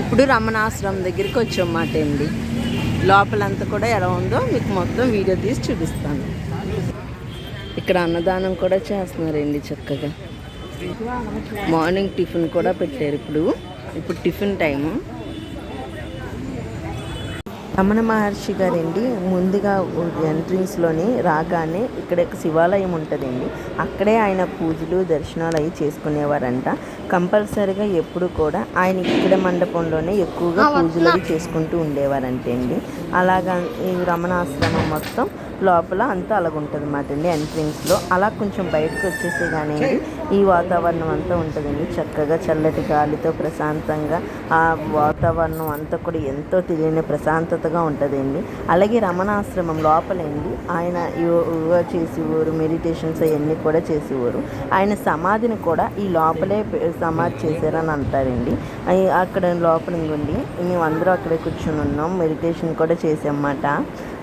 ఇప్పుడు రమణాశ్రమం దగ్గరికి వచ్చామాట అండి. లోపలంతా కూడా ఎలా ఉందో మీకు మొత్తం వీడియో తీసి చూపిస్తాను. ఇక్కడ అన్నదానం కూడా చేస్తున్నారండి చక్కగా. మార్నింగ్ టిఫిన్ కూడా పెట్టారు ఇప్పుడు. ఇప్పుడు టిఫిన్ టైము రమణ మహర్షి గారండి. ముందుగా ఎంట్రన్స్లోనే రాగానే ఇక్కడ ఒక శివాలయం ఉంటుందండి. అక్కడే ఆయన పూజలు దర్శనాలు అవి చేసుకునేవారంట. కంపల్సరిగా ఎప్పుడు కూడా ఆయన ఇక్కడ మండపంలోనే ఎక్కువగా పూజలు అవి చేసుకుంటూ ఉండేవారంటే అండి అలాగా ఈ రమణాశ్రమం మొత్తం లోపల అంతా అలాగుంటుంది అన్నమాట అండి ఎంట్రన్స్లో. అలా కొంచెం బయటకు వచ్చేసి కానీ ఈ వాతావరణం అంతా ఉంటుందండి. చక్కగా చల్లటి గాలితో ప్రశాంతంగా ఆ వాతావరణం అంతా కూడా ఎంతో తెలియని ప్రశాంతతగా ఉంటుందండి. అలాగే రమణాశ్రమం లోపలండి. ఆయన యోగా చేసేవారు మెడిటేషన్స్ అవన్నీ కూడా చేసేవారు. ఆయన సమాధిని కూడా ఈ లోపలే సమాధి చేశారని అంటారండి. అక్కడ లోపల ఇంకోండి మేము అందరూ అక్కడే కూర్చొని ఉన్నాం. మెడిటేషన్ కూడా చేసామన్నమాట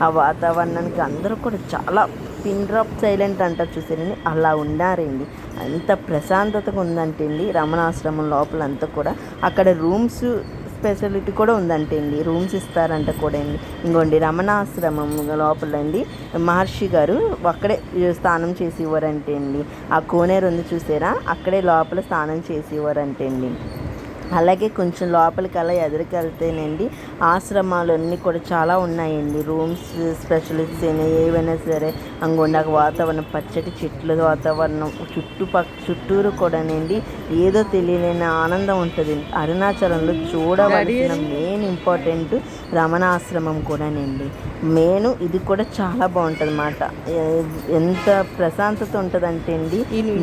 ఆ వాతావరణానికి అందరూ అందరూ కూడా చాలా పిన్ డ్రాప్ సైలెంట్ అంటారు చూసారండి అలా ఉన్నారండి అంత ప్రశాంతతగా ఉందంటే అండి రమణాశ్రమం లోపల అంతా కూడా. అక్కడ రూమ్స్ స్పెషాలిటీ కూడా ఉందంటే అండి రూమ్స్ ఇస్తారంట కూడా అండి. ఇంకోండి రమణాశ్రమం లోపలండి మహర్షి గారు అక్కడే స్నానం చేసేవారంటే అండి. ఆ కోనేరు ఉంది చూసారా? అక్కడే లోపల స్నానం చేసేవారంటే అండి. అలాగే కొంచెం లోపలికి అలా ఎదురుకెళ్తేనండి ఆశ్రమాలు అన్నీ కూడా చాలా ఉన్నాయండి. రూమ్స్ స్పెషలిస్ట్స్ అయినా ఏవైనా సరే అంగుండా వాతావరణం పచ్చటి చెట్ల వాతావరణం చుట్టుపక్క చుట్టూరు కూడానండి. ఏదో తెలియలేని ఆనందం ఉంటుంది. అరుణాచలంలో చూడవలసిన మెయిన్ ఇంపార్టెంట్ రమణాశ్రమం కూడానండి. మెయిన్ ఇది కూడా చాలా బాగుంటుంది అన్నమాట ఎంత ప్రశాంతత ఉంటుందంటే అండి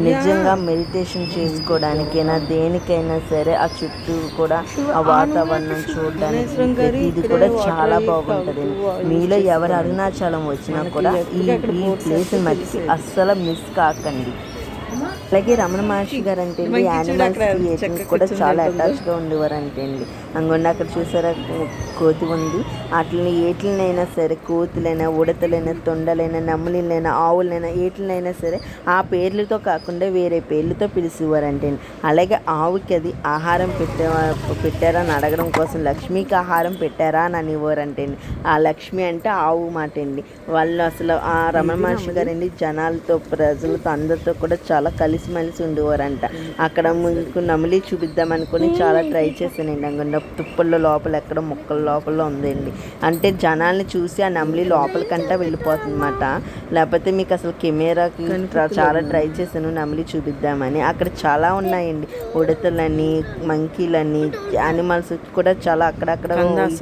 నిజంగా మెడిటేషన్ చేసుకోవడానికైనా దేనికైనా సరే ఆ చుట్టూ కూడా ఆ వాతావరణం చూడడానికి ఇది కూడా చాలా బాగుంటుంది మీలో ఎవరు అరుణాచలం వచ్చినా కూడా ఈ ఈ ప్లేస్ మట్టికి అస్సలు మిస్ కాకండి. అలాగే రమణ మహర్షి గారు అంటే యానిమల్స్ కూడా చాలా అటాచ్గా ఉండేవారు అంటే అండి. అంగొండి అక్కడ చూసారా కోతి ఉంది. వాటిని ఏట్లనైనా సరే కోతులైనా ఉడతలైనా తొండలైనా నమ్ములైనా ఆవులైనా ఏట్లనైనా సరే ఆ పేర్లతో కాకుండా వేరే పేర్లతో పిలిచేవారు అంటే అండి. అలాగే ఆవుకి అది ఆహారం పెట్టే పెట్టారా అని అడగడం కోసం లక్ష్మికి ఆహారం పెట్టారా అని అనేవారంటే అండి. ఆ లక్ష్మి అంటే ఆవు మాట అండి. వాళ్ళు అసలు ఆ రమణ మహర్షి గారండి జనాలతో ప్రజలతో అందరితో కూడా చాలా కలిసిమెలిసి ఉండేవారంట. అక్కడ మీకు నమిలి చూపిద్దాం అనుకుని చాలా ట్రై చేశానండి అంగండి తుప్పల్లో లోపల ఎక్కడ మొక్కల లోపల ఉందండి. అంటే జనాల్ని చూసి ఆ నమిలి లోపలికంటా వెళ్ళిపోతుంది అనమాట లేకపోతే మీకు అసలు కెమెరాకి చాలా ట్రై చేశాను నమిలి చూపిద్దామని. అక్కడ చాలా ఉన్నాయండి. ఉడతలని మంకీలని యానిమల్స్ కూడా చాలా అక్కడక్కడ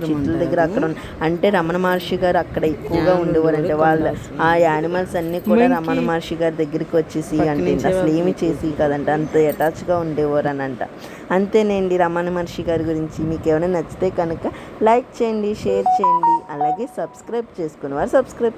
చెట్ల దగ్గర అక్కడ అంటే రమణ మహర్షి గారు అక్కడ ఎక్కువగా ఉండేవారంటే. వాళ్ళు ఆ యానిమల్స్ అన్ని కూడా రమణ మహర్షి గారి దగ్గరికి వచ్చేసి అంటే అసలు ఏమి చేసి కదంట అంత అటాచ్గా ఉండేవారు అని అంట అంతేనండి రమణ మహర్షి గారి గురించి మీకు ఏమైనా నచ్చితే కనుక లైక్ చేయండి షేర్ చేయండి అలాగే సబ్స్క్రైబ్ చేసుకుని వారు సబ్స్క్రైబ్